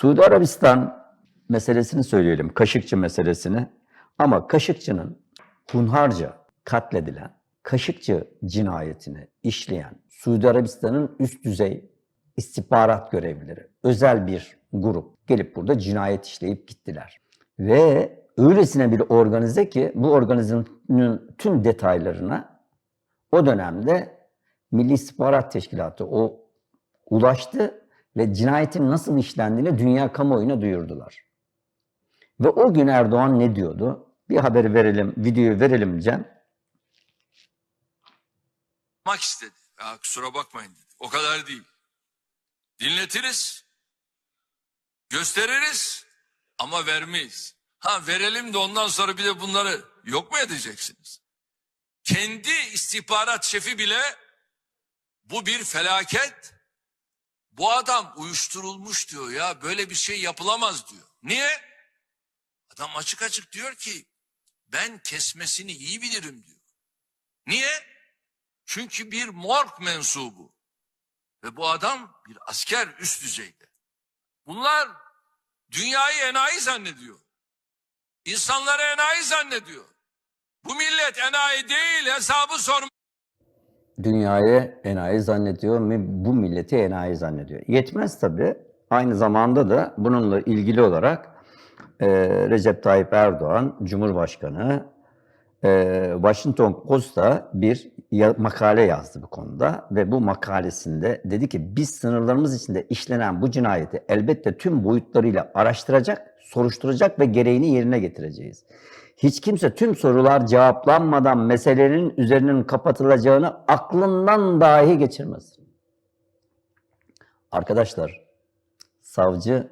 Suudi Arabistan meselesini söyleyelim, Kaşıkçı meselesini. Ama Kaşıkçı'nın hunharca katledilen, Kaşıkçı cinayetini işleyen Suudi Arabistan'ın üst düzey istihbarat görevlileri, özel bir grup gelip burada cinayet işleyip gittiler. Ve öylesine bir organize ki bu organizenin tüm detaylarına o dönemde Milli İstihbarat Teşkilatı o ulaştı ve cinayetin nasıl işlendiğini dünya kamuoyuna duyurdular. Ve o gün Erdoğan ne diyordu? Bir haberi verelim, videoyu verelim Cem. yapmak istedi. Ya kusura bakmayın dedi. O kadar değil. Dinletiriz. Gösteririz. Ama vermeyiz. Ha verelim de ondan sonra bir de bunları yok mu edeceksiniz? Kendi istihbarat şefi bile bu bir felaket. Bu adam uyuşturulmuş diyor ya böyle bir şey yapılamaz diyor. Niye? Adam açık açık diyor ki ben kesmesini iyi bilirim diyor. Niye? Çünkü bir morg mensubu. Ve bu adam bir asker üst düzeyde. Bunlar dünyayı enayi zannediyor. İnsanları enayi zannediyor. Bu millet enayi değil hesabı sorma. Dünyayı enayi zannediyor ve bu milleti enayi zannediyor. Yetmez tabii. Aynı zamanda da bununla ilgili olarak e, Recep Tayyip Erdoğan, Cumhurbaşkanı, e, Washington Post'a bir ya- makale yazdı bu konuda ve bu makalesinde dedi ki biz sınırlarımız içinde işlenen bu cinayeti elbette tüm boyutlarıyla araştıracak, soruşturacak ve gereğini yerine getireceğiz. Hiç kimse tüm sorular cevaplanmadan meselelerin üzerinin kapatılacağını aklından dahi geçirmez. Arkadaşlar, savcı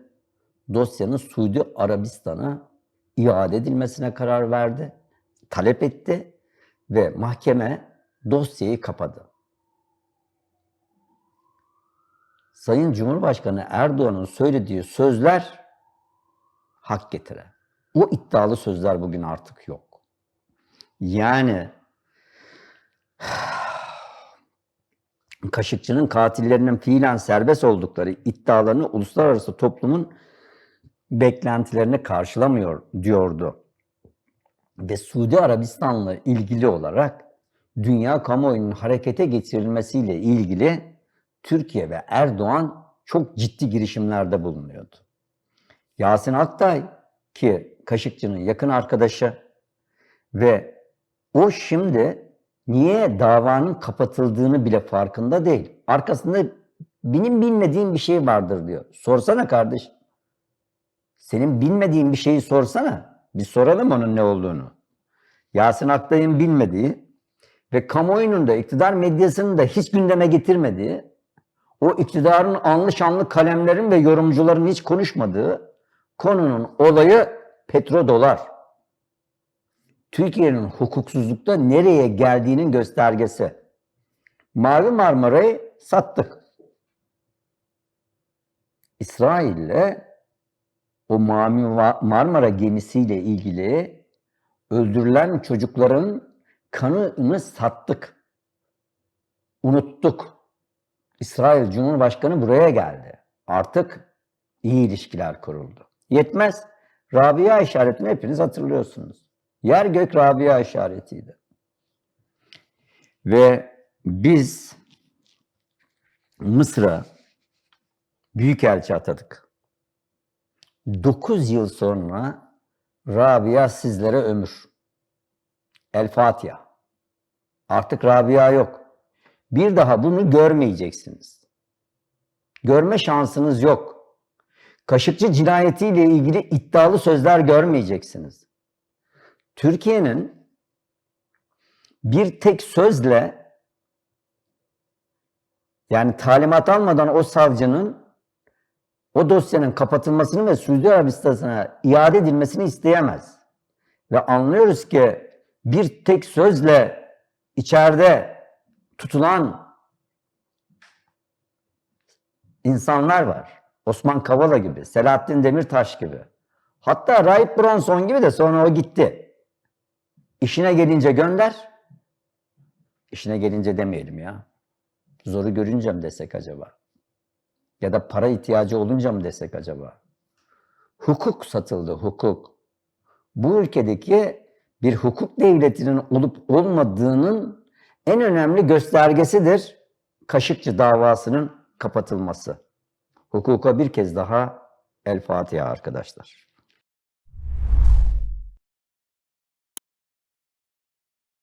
dosyanın Suudi Arabistan'a iade edilmesine karar verdi, talep etti ve mahkeme dosyayı kapadı. Sayın Cumhurbaşkanı Erdoğan'ın söylediği sözler hak getire. O iddialı sözler bugün artık yok. Yani Kaşıkçı'nın katillerinin fiilen serbest oldukları iddialarını uluslararası toplumun beklentilerini karşılamıyor diyordu. Ve Suudi Arabistan'la ilgili olarak dünya kamuoyunun harekete geçirilmesiyle ilgili Türkiye ve Erdoğan çok ciddi girişimlerde bulunuyordu. Yasin Aktay ki Kaşıkçı'nın yakın arkadaşı ve o şimdi niye davanın kapatıldığını bile farkında değil. Arkasında benim bilmediğim bir şey vardır diyor. Sorsana kardeş. Senin bilmediğin bir şeyi sorsana. Bir soralım onun ne olduğunu. Yasin Aktay'ın bilmediği ve kamuoyunun da iktidar medyasının da hiç gündeme getirmediği, o iktidarın anlı şanlı kalemlerin ve yorumcuların hiç konuşmadığı konunun olayı petrodolar. Türkiye'nin hukuksuzlukta nereye geldiğinin göstergesi. Mavi Marmara'yı sattık. İsrail'le o Mavi Marmara gemisiyle ilgili öldürülen çocukların kanını sattık. Unuttuk. İsrail Cumhurbaşkanı buraya geldi. Artık iyi ilişkiler kuruldu. Yetmez. Rabia işaretini hepiniz hatırlıyorsunuz. Yer gök Rabia işaretiydi. Ve biz Mısır'a büyükelçi atadık. 9 yıl sonra Rabia sizlere ömür. El Fatiha. Artık Rabia yok. Bir daha bunu görmeyeceksiniz. Görme şansınız yok. Kaşıkçı cinayetiyle ilgili iddialı sözler görmeyeceksiniz. Türkiye'nin bir tek sözle yani talimat almadan o savcının o dosyanın kapatılmasını ve Suudi Arabistan'a iade edilmesini isteyemez. Ve anlıyoruz ki bir tek sözle içeride tutulan insanlar var. Osman Kavala gibi, Selahattin Demirtaş gibi. Hatta Rahip Bronson gibi de sonra o gitti. İşine gelince gönder. İşine gelince demeyelim ya. Zoru görünce mi desek acaba? Ya da para ihtiyacı olunca mı desek acaba? hukuk satıldı, hukuk. Bu ülkedeki bir hukuk devletinin olup olmadığının en önemli göstergesidir Kaşıkçı davasının kapatılması. Hukuka bir kez daha El Fatiha arkadaşlar.